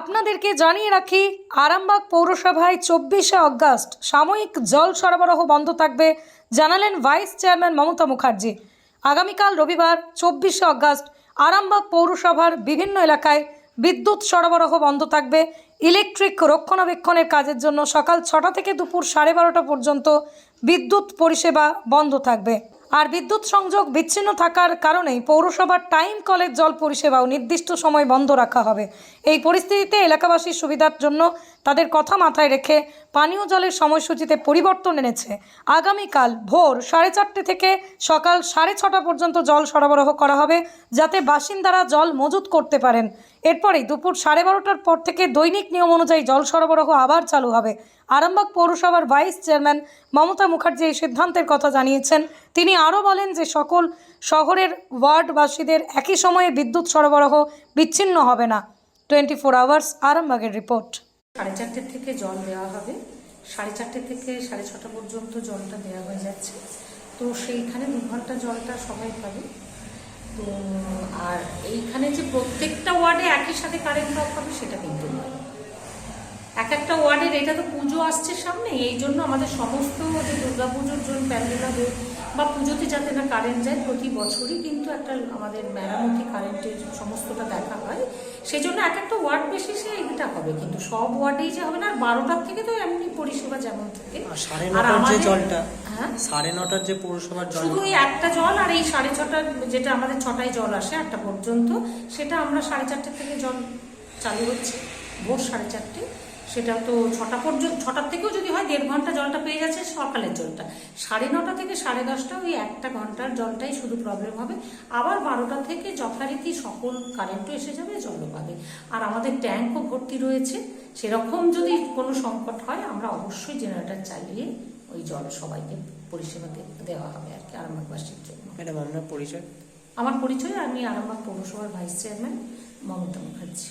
আপনাদেরকে জানিয়ে রাখি, আরামবাগ পৌরসভায় চব্বিশে অগাস্ট সাময়িক জল সরবরাহ বন্ধ থাকবে, জানালেন ভাইস চেয়ারম্যান মমতা মুখার্জি। আগামীকাল রবিবার, চব্বিশে অগাস্ট, আরামবাগ পৌরসভার বিভিন্ন এলাকায় বিদ্যুৎ সরবরাহ বন্ধ থাকবে। ইলেকট্রিক রক্ষণাবেক্ষণের কাজের জন্য সকাল ছটা থেকে দুপুর সাড়ে বারোটা পর্যন্ত বিদ্যুৎ পরিষেবা বন্ধ থাকবে। আর বিদ্যুৎ সংযোগ বিচ্ছিন্ন থাকার কারণেই পৌরসভার টাইম কলের জল পরিষেবাও নির্দিষ্ট সময় বন্ধ রাখা হবে। এই পরিস্থিতিতে এলাকাবাসীর সুবিধার জন্য তাদের কথা মাথায় রেখে পানীয় জলের সময়সূচিতে পরিবর্তন এনেছে। আগামীকাল ভোর সাড়ে চারটে থেকে সকাল সাড়ে ছটা পর্যন্ত জল সরবরাহ করা হবে যাতে বাসিন্দারা জল মজুত করতে পারেন। এরপরেই দুপুর সাড়ে বারোটার পর থেকে দৈনিক নিয়ম অনুযায়ী জল সরবরাহ আবার চালু হবে। আরামবাগ পৌরসভার ভাইস চেয়ারম্যান মমতা মুখার্জি এই সিদ্ধান্তের কথা জানিয়েছেন। তিনি আরও বলেন যে সকল শহরের ওয়ার্ডবাসীদের একই সময়ে বিদ্যুৎ সরবরাহ বিচ্ছিন্ন হবে না। টোয়েন্টি ফোর আওয়ার্স, আরামবাগের রিপোর্ট। সাড়ে চারটে থেকে জল দেওয়া হবে। সাড়ে চারটে থেকে সাড়ে ছটা পর্যন্ত জলটা দেওয়া হয়ে যাচ্ছে। তো সেইখানে দু ঘণ্টা জলটা সবাই পাবে। তো, আর এইখানে যে প্রত্যেকটা ওয়ার্ডে একই সাথে কারেন্ট অফ হবে, সেটা কিন্তু এক একটা ওয়ার্ডের, এটা তো পুজো আসছে সামনে, এই জন্য আমাদের সমস্ত যে দুর্গা পুজোর জন্য প্যান্ডেল হবে, বা পুজোতে যাতে না কারেন্ট যায়, প্রতি বছরই কিন্তু একটা আমাদের মেরামতি কারেন্টের সমস্তটা দেখা হয়। সেই জন্য এক একটা ওয়ার্ড বেসিসে এটা হবে। কিন্তু সব ওয়ার্ডেই যে হবে না আর বারোটার থেকে তো এমনি পরিষেবা যেমন থাকে। সাড়ে নটার যে জলটা হ্যাঁ? সাড়ে নটার যে পৌরসভার জল শুধু এই একটা জল আর এই সাড়ে ছটার যেটা আমাদের ছটায় জল আসে আটটা পর্যন্ত সেটা আমরা সাড়ে চারটে থেকে জল চালু হচ্ছে ভোর সাড়ে চারটে। সেটা তো ছটা পর্যন্ত ছটার থেকেও যদি হয় দেড় ঘণ্টা জলটা পেয়ে যাচ্ছে সকালের জলটা। সাড়ে নটা থেকে সাড়ে দশটা ওই একটা ঘণ্টার জলটাই শুধু প্রবলেম হবে। আবার বারোটা থেকে যথারীতি সকল কারেন্টও এসে যাবে জলও পাবে। আর আমাদের ট্যাঙ্কও ভর্তি রয়েছে। সেরকম যদি কোনো সংকট হয় আমরা অবশ্যই জেনারেটর চালিয়ে ওই জল সবাইকে পরিষেবা দেওয়া হবে আর কি আরামবাগবাসীর জন্য। ম্যাডাম আপনার পরিচয়? আমার পরিচয় আমি আরামবাগ পৌরসভার vice chairman Mamata Mukherjee.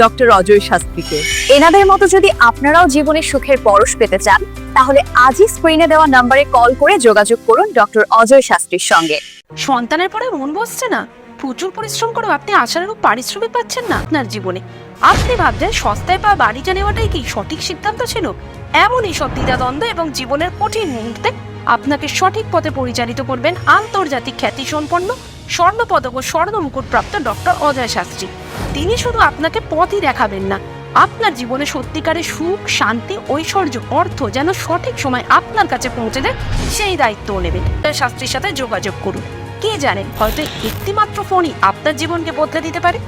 Doctor Ajay শাস্ত্রীকে। এনাদের মতো যদি আপনারাও জীবনে সুখের পরশ পেতে চান, তাহলে আজই স্ক্রিনে দেওয়া নম্বরে কল করে যোগাযোগ করুন ডক্টর অজয় শাস্ত্রীর সঙ্গে। সন্তানের পরে মন বসছে না। প্রচুর পরিশ্রম করেও আপনি আশানুরূপ পারিশ্রমিক পাচ্ছেন না আপনার জীবনে। আপনি ভাবছেন সস্তায় পাওয়া বাড়িটা নেওয়াটাই কি সঠিক সিদ্ধান্ত ছিল? এমনই সব দ্বিধাদ্বন্দ্ব এবং জীবনের কঠিন মুহূর্তে আপনাকে সঠিক পথে পরিচালিত করবেন আন্তর্জাতিক খ্যাতি সম্পন্ন স্বর্ণপদক ও স্বর্ণ মুকুটপ্রাপ্ত ডক্টর অজয় শাস্ত্রী। তিনি শুধু আপনাকে পথই দেখাবেন না, আপনার জীবনে সত্যিকারের সুখ, শান্তি, ঐশ্বর্য, অর্থ যেন সঠিক সময় আপনার কাছে পৌঁছে দেয়, সেই দায়িত্বও নেবেন। শাস্ত্রীর সাথে যোগাযোগ করুন। কে জানেন হয়তো একটিমাত্র ফোনই আপনার জীবনকে বদলে দিতে পারে?